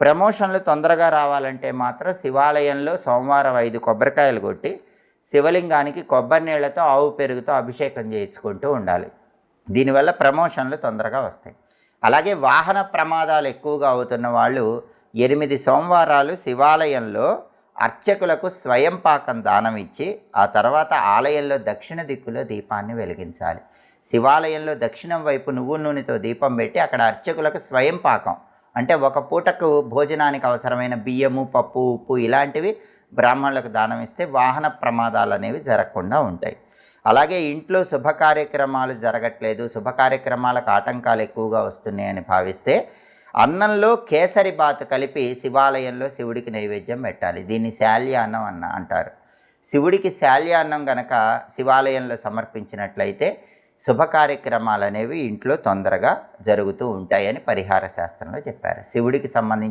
ప్రమోషన్లు తొందరగా రావాలంటే మాత్రం శివాలయంలో సోమవారం ఐదు కొబ్బరికాయలు కొట్టి శివలింగానికి కొబ్బరి నీళ్ళతో ఆవు పెరుగుతో అభిషేకం చేయించుకుంటూ ఉండాలి. దీనివల్ల ప్రమోషన్లు తొందరగా వస్తాయి. అలాగే వాహన ప్రమాదాలు ఎక్కువగా అవుతున్న వాళ్ళు ఎనిమిది సోమవారాలు శివాలయంలో అర్చకులకు స్వయం పాకం దానం ఇచ్చి ఆ తర్వాత ఆలయంలో దక్షిణ దిక్కులో దీపాన్ని వెలిగించాలి. శివాలయంలో దక్షిణం వైపు నువ్వు నూనెతో దీపం పెట్టి అక్కడ అర్చకులకు స్వయం పాకం అంటే ఒక పూటకు భోజనానికి అవసరమైన బియ్యము పప్పు ఉప్పు ఇలాంటివి బ్రాహ్మణులకు దానం ఇస్తే వాహన ప్రమాదాలు అనేవి జరగకుండా ఉంటాయి. అలాగే ఇంట్లో శుభ కార్యక్రమాలు జరగట్లేదు శుభ కార్యక్రమాలకు ఆటంకాలు ఎక్కువగా వస్తున్నాయని భావిస్తే అన్నంలో కేసరి బాత్ కలిపి శివాలయంలో శివుడికి నైవేద్యం పెట్టాలి. దీన్ని శాల్యాన్నం అన్న అంటారు. శివుడికి శాల్యాన్నం గనక శివాలయంలో సమర్పించినట్లయితే శుభ కార్యక్రమాలు అనేవి ఇంట్లో తొందరగా జరుగుతూ ఉంటాయని పరిహార శాస్త్రంలో చెప్పారు. శివుడికి సంబంధించి